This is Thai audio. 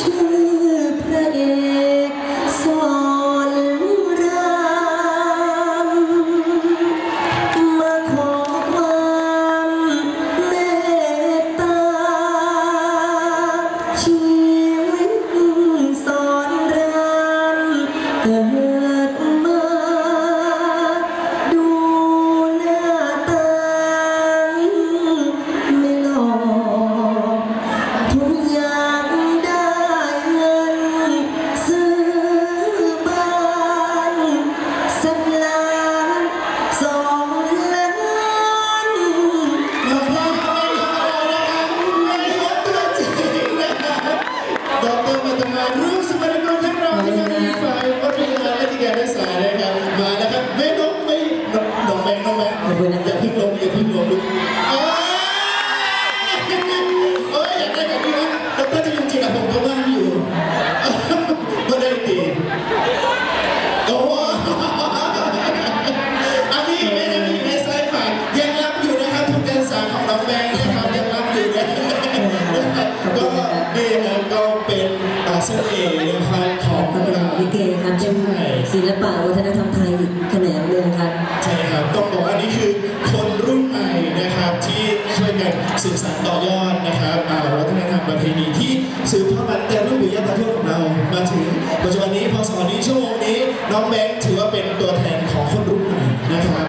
ชื่อพระเอกสอนรามมาขอความเมตตา ชีวิตสอนรามเกิด รมาตมารู้สมัยก่อนท่านรองที่การมีฝ่ายวัฒนธรรและที่การรักษานะครับมานะครับไม่น้องไม่น้องแบงค์น้องแบงค์อย่าพึ่งลงอย่าพึ่งลงลูกอ้าวเอ้ยอยากได้แบบนี้นะดอกเตอรจะยังจริงกับผมก็ว่างอยู่ก็ได้ตีโอ้โหอันนี้ไม่ได้มีในไซส์ฝ่ายยังรับอยู่นะครับทุกการศึกษาของน้องแบงค์นะครับยังรับอยู่นะก็นี่นะก็เป็น เสน่ห์นะครับของก็เป็นเราลิเกครับเป็นศิลปะวัฒนธรรมไทยแขนงหนึ่งครับใช่ครับต้องบอกว่าอันนี้คือคนรุ่นใหม่นะครับที่ช่วยกันสืบสานต่อยอดนะครับวัฒนธรรมประเพณีที่สืบทอดมาตั้งแต่รุ่นปู่ย่าตาทวดของเรามาถึงปัจจุบันนี้พศนี้ชั่วโมงนี้น้องแบงค์ถือว่าเป็นตัวแทนของคน